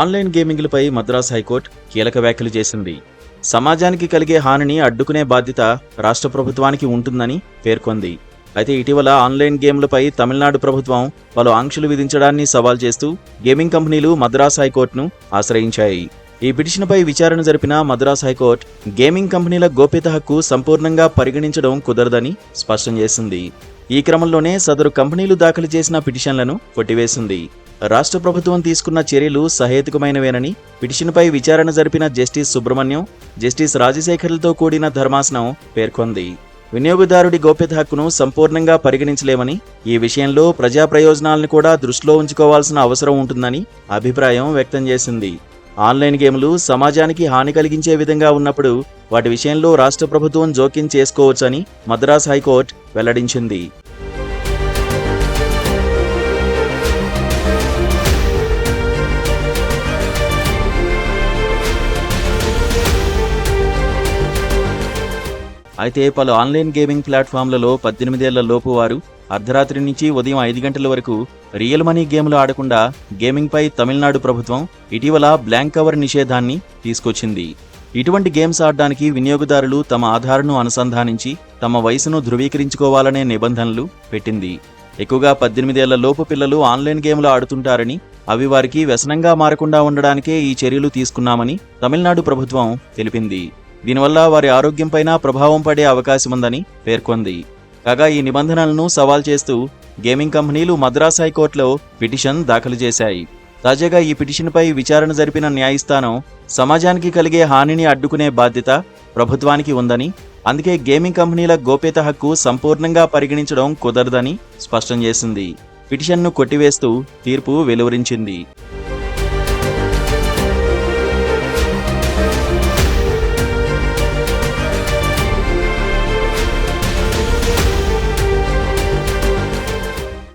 Online గేమింగ్లపై Madras high court కీలక వ్యాఖ్యలు చేసింది. సమాజానికి కలిగే హానిని అడ్డుకునే బాధ్యత రాష్ట్ర ప్రభుత్వానికి ఉంటుందని పేర్కొంది. అయితే ఇటీవల ఆన్లైన్ గేమ్లపై తమిళనాడు ప్రభుత్వం పలు ఆంక్షలు విధించడాన్ని సవాల్ చేస్తూ గేమింగ్ కంపెనీలు మద్రాస్ హైకోర్టును ఆశ్రయించాయి. ఈ పిటిషన్పై విచారణ జరిపిన మద్రాస్ హైకోర్టు గేమింగ్ కంపెనీల గోప్యత హక్కు సంపూర్ణంగా పరిగణించడం కుదరదని స్పష్టం చేసింది. ఈ క్రమంలోనే సదరు కంపెనీలు దాఖలు చేసిన పిటిషన్లను కొట్టివేసింది. రాష్ట్ర ప్రభుత్వం తీసుకున్న చర్యలు సహేతుకమైనవేనని పిటిషన్పై విచారణ జరిపిన జస్టిస్ సుబ్రహ్మణ్యం జస్టిస్ రాజశేఖర్లతో కూడిన ధర్మాసనం పేర్కొంది. వినియోగదారుడి గోప్యత హక్కును సంపూర్ణంగా పరిగణించలేమని ఈ విషయంలో ప్రజా ప్రయోజనాలను కూడా దృష్టిలో ఉంచుకోవాల్సిన అవసరం ఉంటుందని అభిప్రాయం వ్యక్తం చేసింది. ఆన్లైన్ గేమ్లు సమాజానికి హాని కలిగించే విధంగా ఉన్నప్పుడు వాటి విషయంలో రాష్ట్ర ప్రభుత్వం జోక్యం చేసుకోవచ్చని మద్రాస్ హైకోర్టు వెల్లడించింది. అయితే పలు ఆన్లైన్ గేమింగ్ ప్లాట్ఫామ్లలో పద్దెనిమిదేళ్ళ లోపు వారు అర్ధరాత్రి నుంచి ఉదయం ఐదు గంటల వరకు రియల్ మనీ గేమ్లు ఆడకుండా గేమింగ్పై తమిళనాడు ప్రభుత్వం ఇటీవల బ్లాంక్ కవర్ నిషేధాన్ని తీసుకొచ్చింది. ఇటువంటి గేమ్స్ ఆడడానికి వినియోగదారులు తమ ఆధార్ను అనుసంధానించి తమ వయసును ధృవీకరించుకోవాలనే నిబంధనలు పెట్టింది. ఎక్కువగా పద్దెనిమిదేళ్ళ లోపు పిల్లలు ఆన్లైన్ గేమ్లు ఆడుతుంటారని అవి వారికి వ్యసనంగా మారకుండా ఉండడానికే ఈ చర్యలు తీసుకున్నామని తమిళనాడు ప్రభుత్వం తెలిపింది. దీనివల్ల వారి ఆరోగ్యంపైన ప్రభావం పడే అవకాశముందని పేర్కొంది. కాగా ఈ నిబంధనలను సవాల్ చేస్తూ గేమింగ్ కంపెనీలు మద్రాస్ హైకోర్టులో పిటిషన్ దాఖలు చేశాయి. తాజాగా ఈ పిటిషన్పై విచారణ జరిపిన న్యాయస్థానం సమాజానికి కలిగే హానిని అడ్డుకునే బాధ్యత ప్రభుత్వానికి ఉందని అందుకే గేమింగ్ కంపెనీల గోప్యత హక్కు సంపూర్ణంగా పరిగణించడం కుదరదని స్పష్టం చేసింది. పిటిషన్ను కొట్టివేస్తూ తీర్పు వెలువరించింది.